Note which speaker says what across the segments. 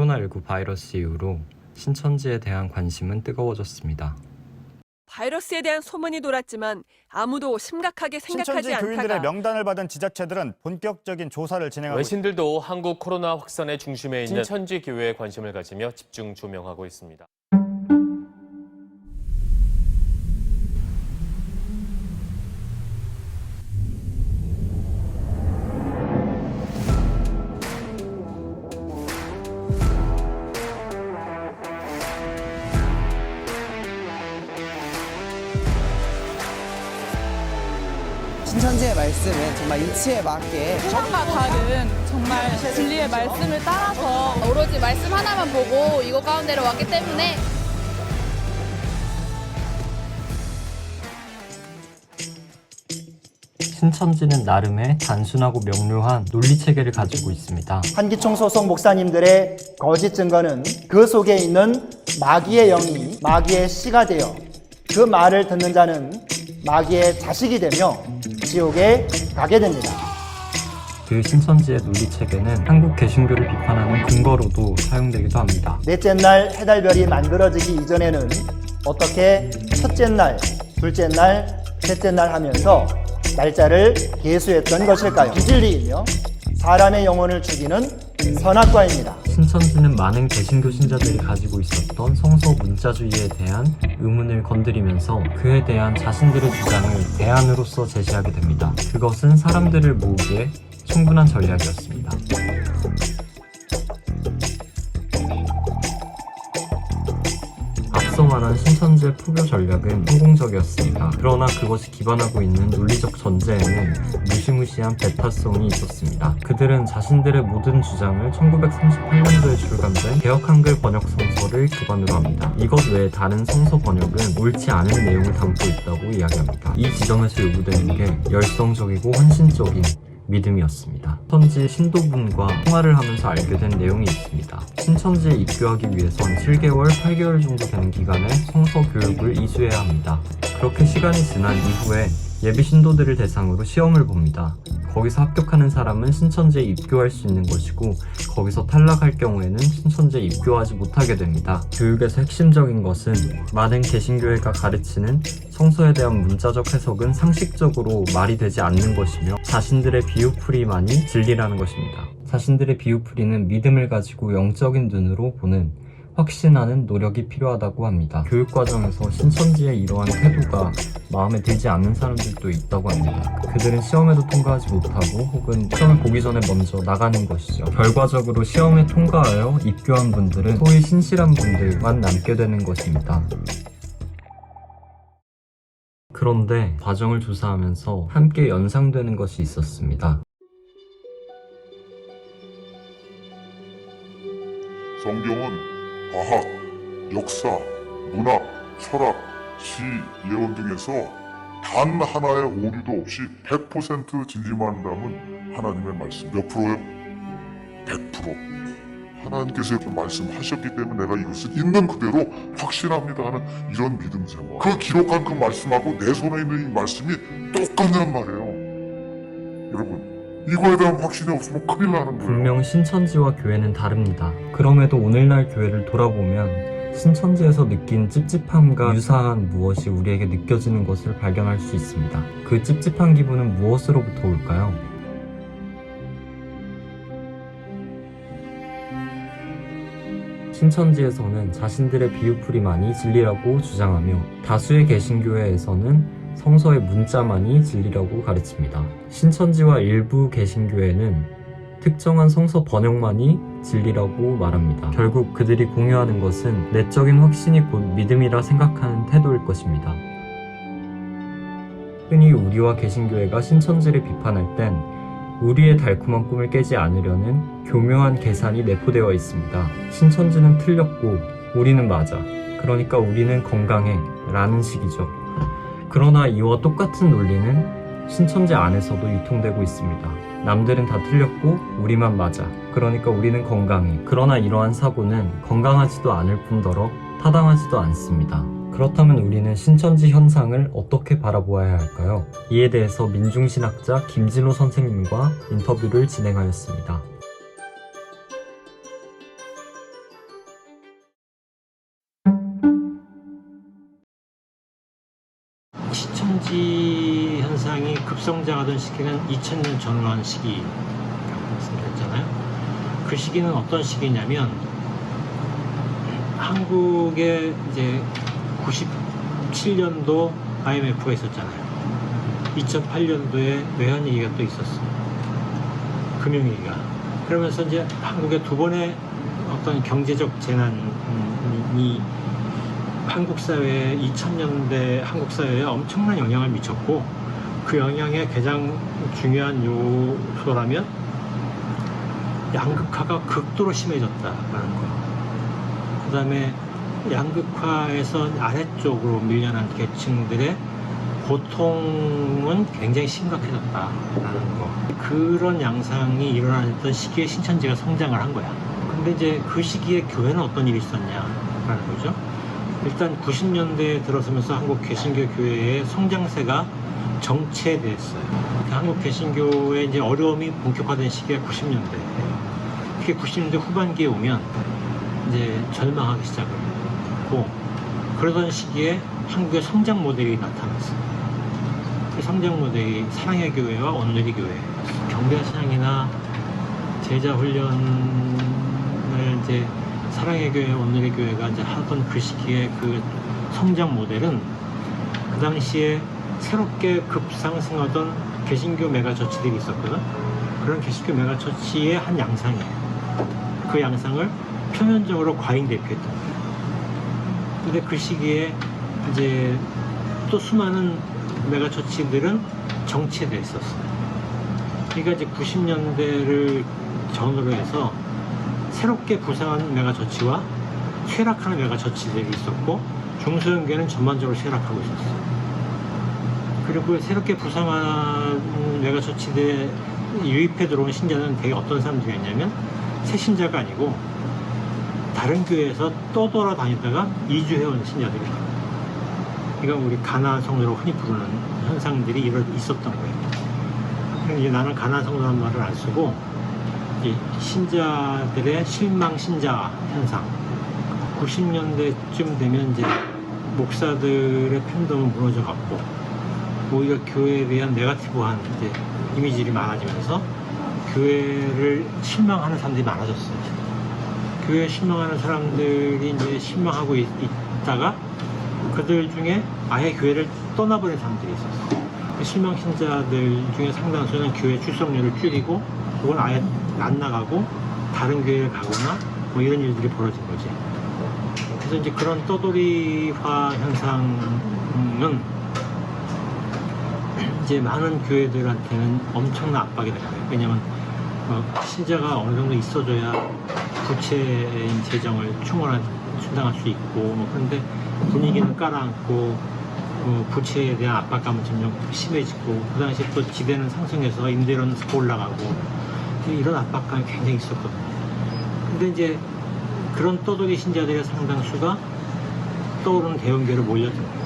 Speaker 1: 코로나19 바이러스 이후로 신천지에 대한 관심은 뜨거워졌습니다.
Speaker 2: 바이러스에 대한 소문이 돌았지만 아무도 심각하게 생각하지
Speaker 3: 신천지 교인들의
Speaker 2: 않다가
Speaker 3: 명단을 받은 지자체들은 본격적인 조사를 진행하고 있습니다.
Speaker 4: 외신들도 한국 코로나 확산의 중심에 있는 신천지 교회에 관심을 가지며 집중 조명하고 있습니다.
Speaker 5: 말씀은 정말 이치에 맞게
Speaker 6: 세상과 다른 정말 진리의 말씀을 따라서
Speaker 7: 오로지 말씀 하나만 보고 이거 가운데로 왔기 때문에
Speaker 1: 신천지는 나름의 단순하고 명료한 논리 체계를 가지고 있습니다.
Speaker 8: 한기총 소속 목사님들의 거짓 증거는 그 속에 있는 마귀의 영이 마귀의 씨가 되어 그 말을 듣는 자는 마귀의 자식이 되며 지옥에 가게 됩니다.
Speaker 1: 그 신천지의 논리 체계는 한국 개신교를 비판하는 근거로도 사용되기도 합니다.
Speaker 8: 넷째 날 해달별이 만들어지기 이전에는 어떻게 첫째 날, 둘째 날, 셋째 날 하면서 날짜를 계수했던 것일까요? 비진리이며 사람의 영혼을 죽이는 선악과입니다.
Speaker 1: 신천지는 많은 개신교 신자들이 가지고 있었던 성서 문자주의에 대한 의문을 건드리면서 그에 대한 자신들의 주장을 대안으로서 제시하게 됩니다. 그것은 사람들을 모으기에 충분한 전략이었습니다. 앞서 말한 신천지의 포교 전략은 성공적이었습니다. 그러나 그것이 기반하고 있는 논리적 전제에는 무시무시한 배타성이 있었습니다. 그들은 자신들의 모든 주장을 1938년도에 출간된 개혁 한글 번역 성서를 기반으로 합니다. 이것 외에 다른 성서 번역은 옳지 않은 내용을 담고 있다고 이야기합니다. 이 지점에서 요구되는 게 열성적이고 헌신적인 믿음이었습니다. 신천지 신도분과 통화를 하면서 알게 된 내용이 있습니다. 신천지에 입교하기 위해선 7개월, 8개월 정도 되는 기간의 성서 교육을 이수해야 합니다. 그렇게 시간이 지난 이후에 예비 신도들을 대상으로 시험을 봅니다. 거기서 합격하는 사람은 신천지에 입교할 수 있는 것이고 거기서 탈락할 경우에는 신천지에 입교하지 못하게 됩니다. 교육에서 핵심적인 것은 많은 개신교회가 가르치는 성서에 대한 문자적 해석은 상식적으로 말이 되지 않는 것이며 자신들의 비유풀이만이 진리라는 것입니다. 자신들의 비유풀이는 믿음을 가지고 영적인 눈으로 보는 확신하는 노력이 필요하다고 합니다. 교육 과정에서 신천지의 이러한 태도가 마음에 들지 않는 사람들도 있다고 합니다. 그들은 시험에도 통과하지 못하고 혹은 시험을 보기 전에 먼저 나가는 것이죠. 결과적으로 시험에 통과하여 입교한 분들은 소위 신실한 분들만 남게 되는 것입니다. 그런데 과정을 조사하면서 함께 연상되는 것이 있었습니다.
Speaker 9: 성경은 과학, 역사, 문학, 철학, 시, 예언 등에서 단 하나의 오류도 없이 100% 진리만 담은 하나님의 말씀. 몇 프로요? 100%. 하나님께서 이렇게 말씀하셨기 때문에 내가 이것을 있는 그대로 확신합니다 하는 이런 믿음 생활. 그 기록한 그 말씀하고 내 손에 있는 이 말씀이 똑같냔 말이에요. 여러분, 이거에 대한 확신이 없으면 큰일 나는 거예요.
Speaker 1: 분명 신천지와 교회는 다릅니다. 그럼에도 오늘날 교회를 돌아보면 신천지에서 느낀 찝찝함과 유사한 무엇이 우리에게 느껴지는 것을 발견할 수 있습니다. 그 찝찝한 기분은 무엇으로부터 올까요? 신천지에서는 자신들의 비유풀이만이 진리라고 주장하며 다수의 개신교회에서는 성서의 문자만이 진리라고 가르칩니다. 신천지와 일부 개신교회는 특정한 성서 번역만이 진리라고 말합니다. 결국 그들이 공유하는 것은 내적인 확신이 곧 믿음이라 생각하는 태도일 것입니다. 흔히 우리와 개신교회가 신천지를 비판할 땐 우리의 달콤한 꿈을 깨지 않으려는 교묘한 계산이 내포되어 있습니다. 신천지는 틀렸고 우리는 맞아. 그러니까 우리는 건강해. 라는 식이죠. 그러나 이와 똑같은 논리는 신천지 안에서도 유통되고 있습니다. 남들은 다 틀렸고 우리만 맞아. 그러니까 우리는 건강해. 그러나 이러한 사고는 건강하지도 않을 뿐더러 타당하지도 않습니다. 그렇다면 우리는 신천지 현상을 어떻게 바라보아야 할까요? 이에 대해서 민중신학자 김진호 선생님과 인터뷰를 진행하였습니다.
Speaker 10: 급성장하던 시기는 2000년 전후로 한 시기 말씀드렸잖아요. 그 시기는 어떤 시기냐면 한국에 이제 97년도 IMF가 있었잖아요. 2008년도에 외환 위기가 또 있었어요. 금융 위기가. 그러면서 이제 한국의 두 번의 어떤 경제적 재난이 한국 사회에 2000년대 한국 사회에 엄청난 영향을 미쳤고 그 영향의 가장 중요한 요소라면 양극화가 극도로 심해졌다라는 거. 그 다음에 양극화에서 아래쪽으로 밀려난 계층들의 고통은 굉장히 심각해졌다라는 거. 그런 양상이 일어났던 시기에 신천지가 성장을 한 거야. 근데 이제 그 시기에 교회는 어떤 일이 있었냐라는 거죠. 일단 90년대에 들어서면서 한국 개신교 교회의 성장세가 정체됐어요. 한국 개신교의 이제 어려움이 본격화된 시기가 90년대예요. 그게 90년대 후반기에 오면 이제 절망하기 시작을 했고 그러던 시기에 한국의 성장 모델이 나타났어요. 그 성장 모델이 사랑의 교회와 온누리 교회, 경배 사양이나 제자 훈련을 이제 사랑의 교회, 온누리 교회가 이제 하던 그 시기에 그 성장 모델은 그 당시에 새롭게 급상승하던 개신교 메가처치들이 있었거든. 그런 개신교 메가처치의 한 양상이에요. 그 양상을 표면적으로 과잉 대표했던 거예요. 근데 그 시기에 이제 또 수많은 메가처치들은 정체돼 있었어요. 그러니까 이제 90년대를 전후로 해서 새롭게 부상한 메가처치와 쇠락하는 메가처치들이 있었고 중소형교회는 전반적으로 쇠락하고 있었어요. 그리고 새롭게 부상한 메가처치들에 유입해 들어온 신자는 되게 어떤 사람들이었냐면 새 신자가 아니고 다른 교회에서 떠돌아다니다가 이주해온 신자들이에요. 그러니까 우리 가나 성도로 흔히 부르는 현상들이 이런 있었던 거예요. 그래서 이제 나는 가나 성도라는 말을 안 쓰고 이 신자들의 실망 신자 현상. 90년대쯤 되면 이제 목사들의 팬덤은 무너져 갔고 오히려 교회에 대한 네가티브한 이제 이미지들이 많아지면서 교회를 실망하는 사람들이 많아졌어요. 교회에 실망하는 사람들이 이제 실망하고 있, 있다가 그들 중에 아예 교회를 떠나버린 사람들이 있었어요. 그 실망 신자들 중에 상당수는 교회 출석률을 줄이고 혹은 아예 안 나가고 다른 교회를 가거나 뭐 이런 일들이 벌어진 거지. 그래서 이제 그런 떠돌이화 현상은 이제 많은 교회들한테는 엄청난 압박이 된 거예요. 왜냐면 어, 신자가 어느 정도 있어줘야 부채인 재정을 충원한 충당할 수 있고 뭐 그런데 분위기는 깔아앉고 어, 부채에 대한 압박감은 점점 심해지고 그 당시 또 지대는 상승해서 임대료는 더 올라가고 이런 압박감이 굉장히 있었거든요. 근데 이제 그런 떠돌이 신자들의 상당수가 떠오르는 대형교회로 몰려든 거예요.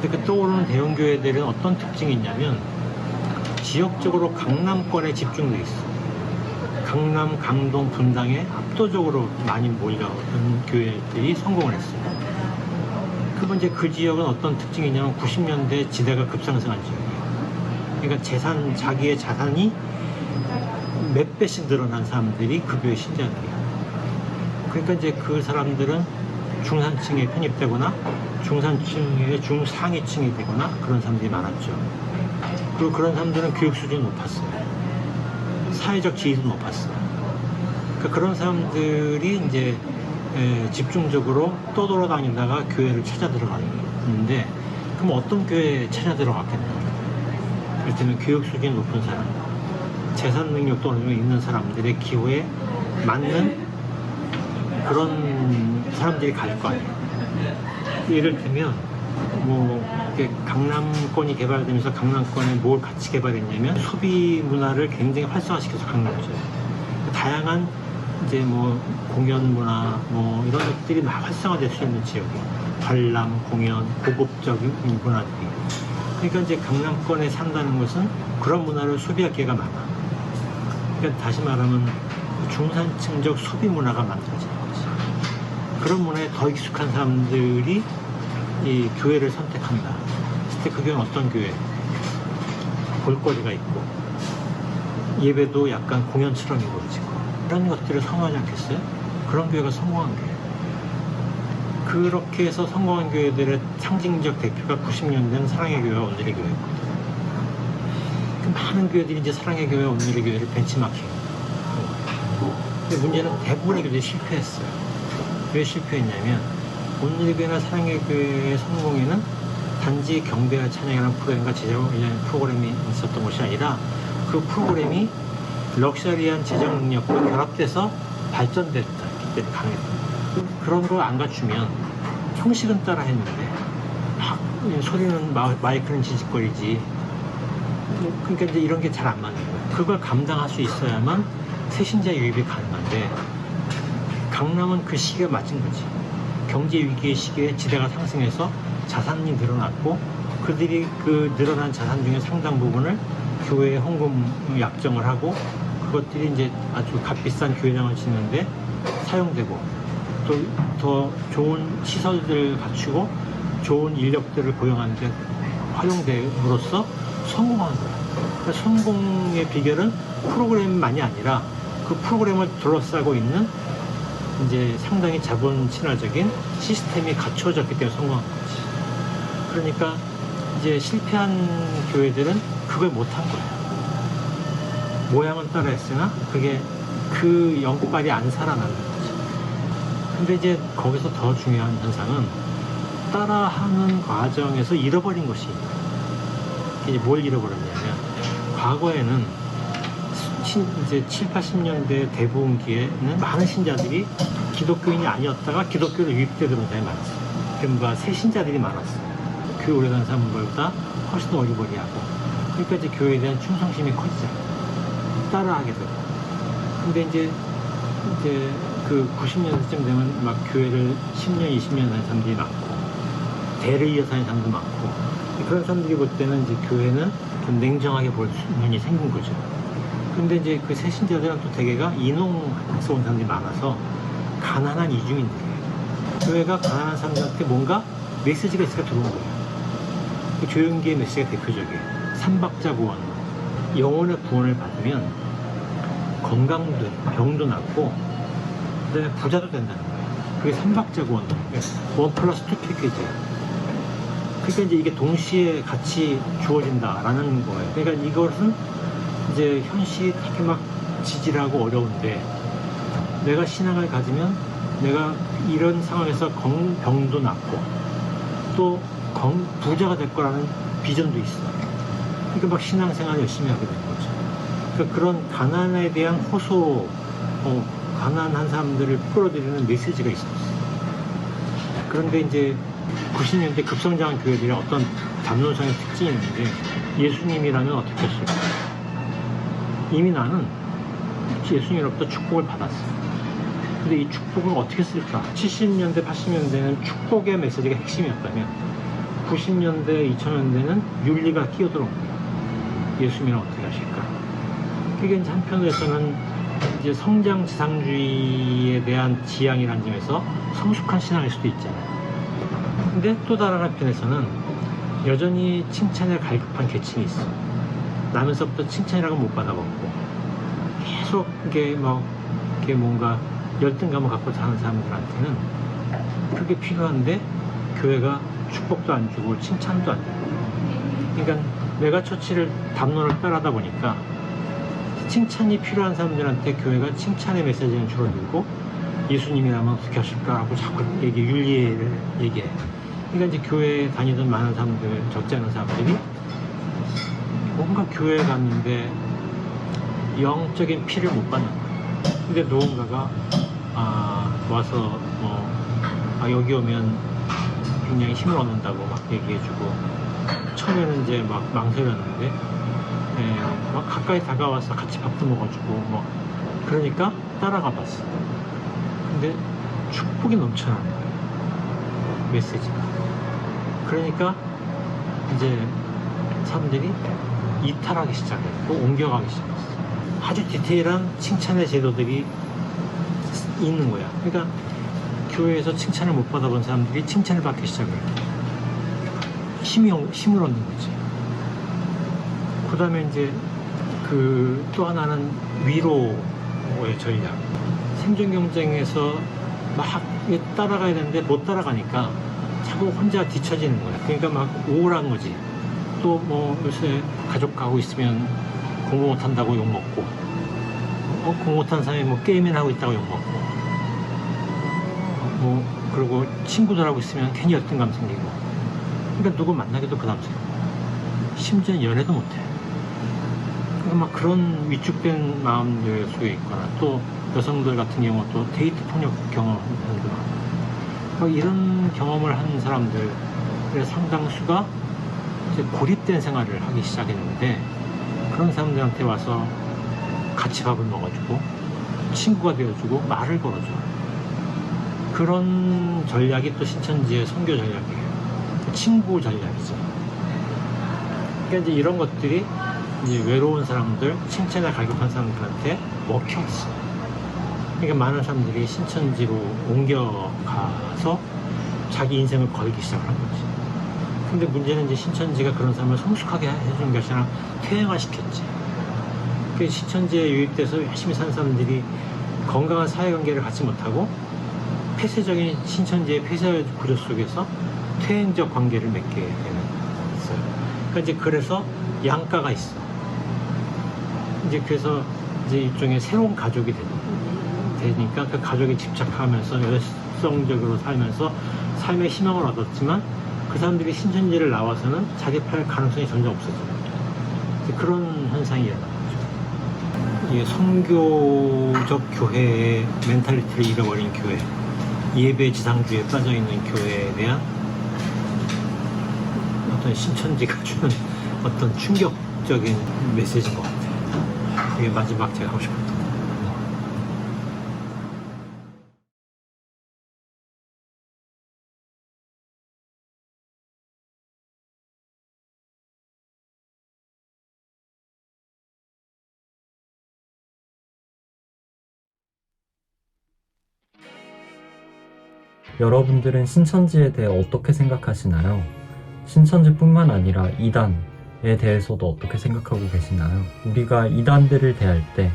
Speaker 10: 근데 그 떠오르는 대형교회들은 어떤 특징이 있냐면 지역적으로 강남권에 집중돼 있어. 강남, 강동, 분당에 압도적으로 많이 몰려든 교회들이 성공을 했어요. 그럼 이제 그 지역은 어떤 특징이냐면 90년대 지대가 급상승한 지역이에요. 그러니까 재산, 자기의 자산이 몇 배씩 늘어난 사람들이 그 교회 신자들이에요. 그러니까 이제 그 사람들은 중산층에 편입되거나 중산층의 중상위층이 되거나 그런 사람들이 많았죠. 그리고 그런 사람들은 교육 수준이 높았어요. 사회적 지위도 높았어요. 그러니까 그런 사람들이 이제 에, 집중적으로 떠돌아다니다가 교회를 찾아 들어가는데 그럼 어떤 교회에 찾아 들어갔겠냐? 이를테면 교육 수준이 높은 사람, 재산 능력도 어느 정도 있는 사람들의 기호에 맞는 그런 사람들이 갈 거 아니에요. 예를 들면 뭐 강남권이 개발되면서 강남권에 뭘 같이 개발했냐면 소비 문화를 굉장히 활성화시켜서 강남죠. 다양한 이제 뭐 공연 문화 뭐 이런 것들이 막 활성화될 수 있는 지역이 관람, 공연, 고급적인 문화들이. 그러니까 이제 강남권에 산다는 것은 그런 문화를 소비할 기회가 많아. 그러니까 다시 말하면 중산층적 소비 문화가 만들어지는 거지. 그런 문화에 더 익숙한 사람들이 이 교회를 선택한다. 그때 그 교회는 어떤 교회? 볼거리가 있고 예배도 약간 공연처럼 이루어지고 이런 것들을 선호하지 않겠어요? 그런 교회가 성공한 교회. 그렇게 해서 성공한 교회들의 상징적 대표가 90년대는 사랑의 교회와 오늘의 교회였거든요. 그 많은 교회들이 이제 사랑의 교회와 오늘의 교회를 벤치마킹. 근데 문제는 대부분의 교회들이 실패했어요. 왜 실패했냐면 오늘의 교회나 사랑의 교회의 성공에는 단지 경배와 찬양이라는 프로그램과 제작이라는 프로그램이 있었던 것이 아니라 그 프로그램이 럭셔리한 제작 능력과 결합돼서 발전됐다. 그때 강했다. 그런 걸 안 갖추면 형식은 따라 했는데 막 소리는 마, 마이크는 지직거리지 그러니까 이제 이런 게 잘 안 맞는 거예요. 그걸 감당할 수 있어야만 새신자 유입이 가능한데 강남은 그 시기가 맞은 거지. 경제 위기의 시기에 지대가 상승해서 자산이 늘어났고 그들이 그 늘어난 자산 중에 상당 부분을 교회에 헌금 약정을 하고 그것들이 이제 아주 값비싼 교회장을 짓는데 사용되고 또 더 좋은 시설들을 갖추고 좋은 인력들을 고용하는데 활용됨으로써 성공한 거야. 그러니까 성공의 비결은 프로그램만이 아니라 그 프로그램을 둘러싸고 있는 이제 상당히 자본 친화적인 시스템이 갖추어졌기 때문에 성공한 거지. 그러니까 이제 실패한 교회들은 그걸 못한 거야. 모양은 따라했으나 그게 그 영빨이 안 살아나는 거지. 근데 이제 거기서 더 중요한 현상은 따라하는 과정에서 잃어버린 것이 있다. 이제 뭘 잃어버렸냐면 과거에는 신- 이제 7, 80년대 대부분기에는 많은 신자들이 기독교인이 아니었다가 기독교로 유입돼 들어온 사람이 많았어요. 그러니까 새 신자들이 많았어요. 교회 오래 간 사람들보다 훨씬 더 어리버리하고 그러니까 이제 교회에 대한 충성심이 커지잖아요. 따라하게 되고. 근데 이제 이제 그 90년대쯤 되면 막 교회를 10년, 20년 한 사람들이 많고 대를 이어서 하는 사람도 많고 그런 사람들이 볼 때는 이제 교회는 좀 냉정하게 볼 눈이 생긴 거죠. 근데 이제 그 새신자들은 또 대개가 인홍학서 온 사람들이 많아서 가난한 이주민들이에요. 교회가 가난한 사람들한테 뭔가 메시지가 있으니까 들어온 거예요. 그 조용기의 메시지가 대표적이에요. 삼박자 구원. 영혼의 구원을 받으면 건강도 돼, 병도 낫고 그 다음에 부자도 된다는 거예요. 그게 삼박자 구원. 원 플러스 투 패키지예요. 그러니까 이제 이게 동시에 같이 주어진다라는 거예요. 그러니까 이것은 이제 현실이 되게 막 지질하고 어려운데 내가 신앙을 가지면 내가 이런 상황에서 건, 병도 낫고 또 건, 부자가 될 거라는 비전도 있어. 그러니까 막 신앙생활 열심히 하게 되는 거죠. 그러니까 그런 가난에 대한 호소, 어, 가난한 사람들을 끌어들이는 메시지가 있었어요. 그런데 이제 90년대 급성장한 교회들이 어떤 담론상의 특징이 있는데 예수님이라면 어떻게 했을까? 이미 나는 예수님으로부터 축복을 받았어. 근데 이 축복을 어떻게 쓸까? 70년대, 80년대는 축복의 메시지가 핵심이었다면 90년대, 2000년대는 윤리가 끼어들어온 거야. 예수님은 어떻게 하실까? 그게 이제 한편에서는 이제 성장 지상주의에 대한 지향이라는 점에서 성숙한 신앙일 수도 있잖아요. 근데 또 다른 한편에서는 여전히 칭찬에 갈급한 계층이 있어. 나면서부터 칭찬이라고 못 받아먹고 계속 이게 뭐 이게 뭔가 열등감을 갖고 사는 사람들한테는 그게 필요한데 교회가 축복도 안 주고 칭찬도 안 주고 그러니까 메가처치를 담론을 따라다 보니까 칭찬이 필요한 사람들한테 교회가 칭찬의 메시지는 줄어들고 예수님이라면 어떻게 하실까라고 자꾸 얘기 윤리를 얘기해. 그러니까 이제 교회에 다니던 많은 사람들 적지 않은 사람들이 뭔가 교회에 갔는데 영적인 피를 못 받는 거예요. 근데 누군가가 아, 와서 뭐 아, 여기 오면 굉장히 힘을 얻는다고 막 얘기해주고 처음에는 이제 막 망설였는데 예, 막 가까이 다가와서 같이 밥도 먹어주고 뭐 그러니까 따라가 봤어. 근데 축복이 넘쳐나는 거예요. 메시지가. 그러니까 이제 사람들이 이탈하기 시작했고 옮겨가기 시작했어. 아주 디테일한 칭찬의 제도들이 있는 거야. 그러니까 교회에서 칭찬을 못 받아본 사람들이 칭찬을 받기 시작을 해. 힘이, 힘을 얻는 거지. 그 다음에 이제 그 또 하나는 위로의 전략. 생존 경쟁에서 막 따라가야 되는데 못 따라가니까 자꾸 혼자 뒤처지는 거야. 그러니까 막 우울한 거지. 또 뭐 요새 가족하고 있으면 공부 못한다고 욕먹고, 어, 공부 못한 사람이 뭐 게임이나 하고 있다고 욕먹고, 뭐, 그리고 친구들하고 있으면 괜히 열등감 생기고, 그러니까 누구 만나기도 부담스러워. 심지어 연애도 못해. 그러니까 막 그런 위축된 마음들 속에 있거나 또 여성들 같은 경우 또 데이트 폭력 사람들 많고 이런 경험을 한 사람들의 상당수가 이제 고립된 생활을 하기 시작했는데 그런 사람들한테 와서 같이 밥을 먹어주고 친구가 되어주고 말을 걸어줘 그런 전략이 또 신천지의 선교 전략이에요 친구 전략이죠 그러니까 이제 이런 것들이 이제 외로운 사람들, 칭찬을 갈급한 사람들한테 먹혔어. 그러니까 많은 사람들이 신천지로 옮겨가서 자기 인생을 걸기 시작을 한 거지. 근데 문제는 이제 신천지가 그런 사람을 성숙하게 해주는 것이 아니라 퇴행화시켰지. 그 신천지에 유입돼서 열심히 산 사람들이 건강한 사회관계를 갖지 못하고 폐쇄적인 신천지의 폐쇄 구조 속에서 퇴행적 관계를 맺게 되는 있어요. 그러니까 이제 그래서 양가가 있어. 이제 그래서 이제 일종의 새로운 가족이 되, 되니까 그 가족에 집착하면서 열성적으로 살면서 삶의 희망을 얻었지만 그 사람들이 신천지를 나와서는 자립할 가능성이 점점 없어져요. 그런 현상이 일어나는 거죠. 이게 선교적 교회의 멘탈리티를 잃어버린 교회, 예배 지상주의에 빠져 있는 교회에 대한 어떤 신천지가 주는 어떤 충격적인 메시지인 것 같아요. 이게 마지막 제가 하고 싶었던
Speaker 1: 여러분들은 신천지에 대해 어떻게 생각하시나요? 신천지뿐만 아니라 이단에 대해서도 어떻게 생각하고 계시나요? 우리가 이단들을 대할 때,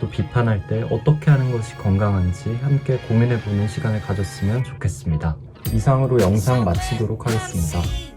Speaker 1: 또 비판할 때 어떻게 하는 것이 건강한지 함께 고민해보는 시간을 가졌으면 좋겠습니다. 이상으로 영상 마치도록 하겠습니다.